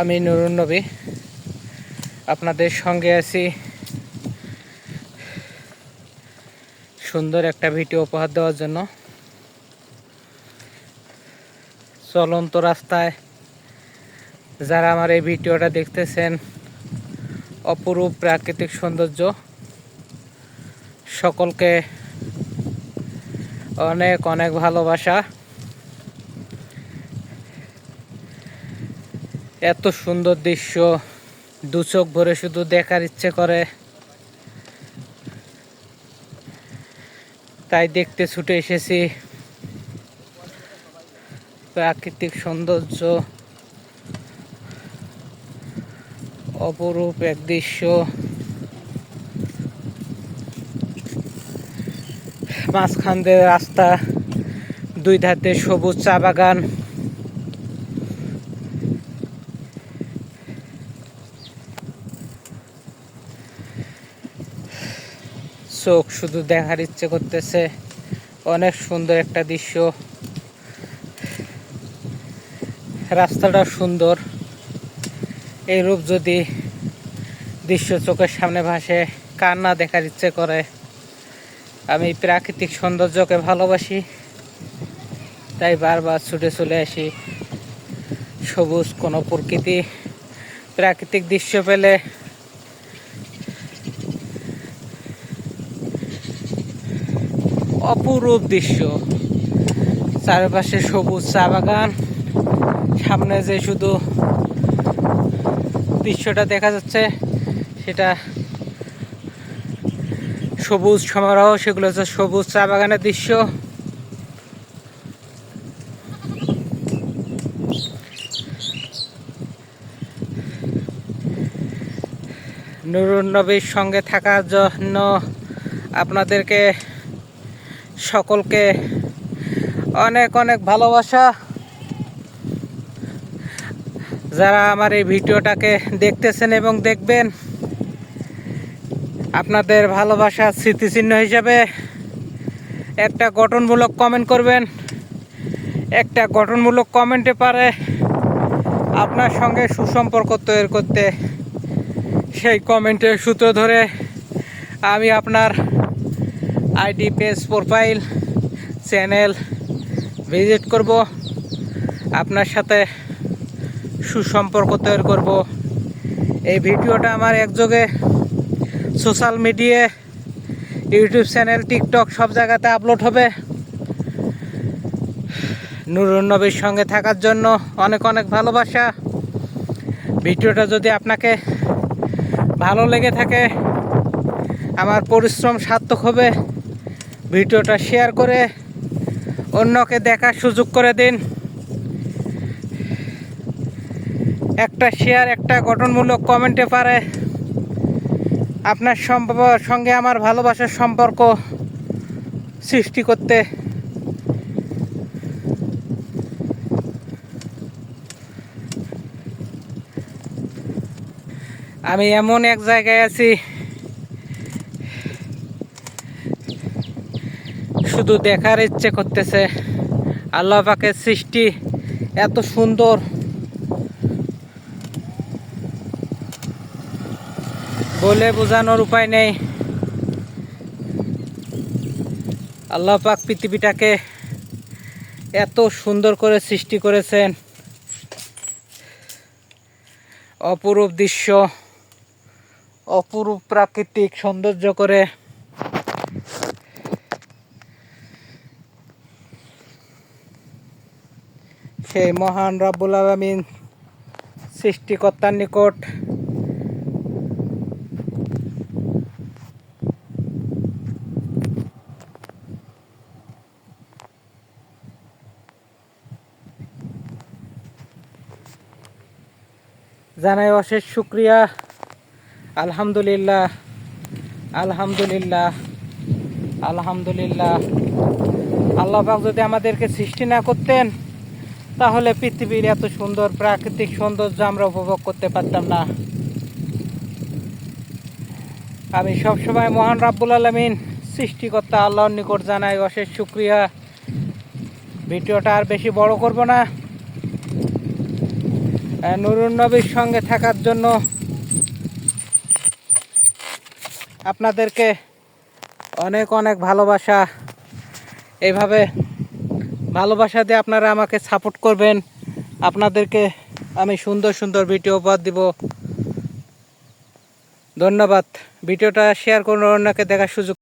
আমি নুরুন নবী। আপনাদের সঙ্গে আছি। সুন্দর একটা ভিডিও উপহার দেওয়ার জন্য। চলন্ত রাস্তায় যারা আমার এই ভিডিওটা দেখতেছেন, অপরূপ প্রাকৃতিক সৌন্দর্য, সকলকে অনেক অনেক ভালোবাসা। এত সুন্দর দৃশ্য। দু চোখ ভরে শুধু দেখার ইচ্ছে করে। তাই দেখতে ছুটে এসেছি। প্রাকৃতিক সৌন্দর্য। অপরূপ এক দৃশ্য। মাঝখান দিয়ে রাস্তা, দুই ধাতে সবুজ চা বাগান। চোখ শুধু দেখার ইচ্ছে করতেছে। অনেক সুন্দর একটা দৃশ্য। রাস্তাটা সুন্দর। এই রূপ যদি দৃশ্য চোখের সামনে ভাসে, কার না দেখার ইচ্ছে করে? আমি প্রাকৃতিক সৌন্দর্যকে ভালোবাসি, তাই বারবার ছুটে চলে আসি। সবুজ কোনো প্রকৃতি, প্রাকৃতিক দৃশ্য পেলে অপরূপ দৃশ্য। চারপাশে সবুজ চা বাগান। সামনে যে শুধু দৃশ্যটা দেখা যাচ্ছে, সেটা সবুজ সমারোহ, সেগুলো হচ্ছে সবুজ চা বাগানের দৃশ্য। নুরুন নবীর সঙ্গে থাকার জন্য আপনাদেরকে সকলকে অনেক অনেক ভালোবাসা। যারা আমার এই ভিডিওটাকে দেখতেছেন এবং দেখবেন, আপনাদের ভালোবাসা স্মৃতিচিহ্ন হিসাবে একটা গঠনমূলক কমেন্ট করবেন। একটা গঠনমূলক কমেন্টে পারে আপনার সঙ্গে সুসম্পর্ক তৈরি করতে সেই কমেন্টের সূত্র ধরে আমি আপনার ID, page, profile, channel visit করব। আপনার সাথে সুসম্পর্ক তৈরি করব। এই ভিডিওটা আমার একযোগে social media, YouTube channel, TikTok সব জায়গাতে আপলোড হবে। নুরুন নবীর সঙ্গে থাকার জন্য অনেক অনেক ভালোবাসা। ভিডিওটা যদি আপনাকে ভালো লেগে থাকে, আমার পরিশ্রম সার্থক হবে। ভিডিওটা শেয়ার করে অন্যকে দেখার সুযোগ করে দিন। একটা শেয়ার, একটা গঠনমূলক কমেন্টে পারে। আপনার সঙ্গে আমার ভালোবাসার সম্পর্ক সৃষ্টি করতে। আমি এমন এক জায়গায় আছি শুধু দেখার ইচ্ছে করতেছে। আল্লাহ পাকের সৃষ্টি এত সুন্দর। বলে বোঝানোর উপায় নেই। আল্লাহ পাক পৃথিবীটাকে এত সুন্দর করে সৃষ্টি করেছেন। অপরূপ দৃশ্য, অপরূপ প্রাকৃতিক সৌন্দর্য করে। সেই মহান রব্বুল আলমিন সৃষ্টিকর্তার নিকট জানাই অশেষ শুক্রিয়া। আলহামদুলিল্লাহ আলহামদুলিল্লাহ আলহামদুলিল্লাহ। আল্লাহ যদি আমাদেরকে সৃষ্টি না করতেন তাহলে পৃথিবীর এত সুন্দর প্রাকৃতিক সৌন্দর্য আমরা উপভোগ করতে পারতাম না। আমি সবসময় মহান রাব্বুল আলমিন, সৃষ্টিকর্তা আল্লাহর নিকট জানাই অশেষ শুক্রিয়া। ভিডিওটা আর বেশি বড় করব না। নুরুন নবীর সঙ্গে থাকার জন্য আপনাদেরকে অনেক অনেক ভালোবাসা। এইভাবে ভালোবাসা দিয়ে আপনারা আমাকে সাপোর্ট করবেন। আপনাদেরকে আমি সুন্দর সুন্দর ভিডিও উপহার দিব। ধন্যবাদ। ভিডিওটা শেয়ার করুন, অন্যকে দেখার সুযোগ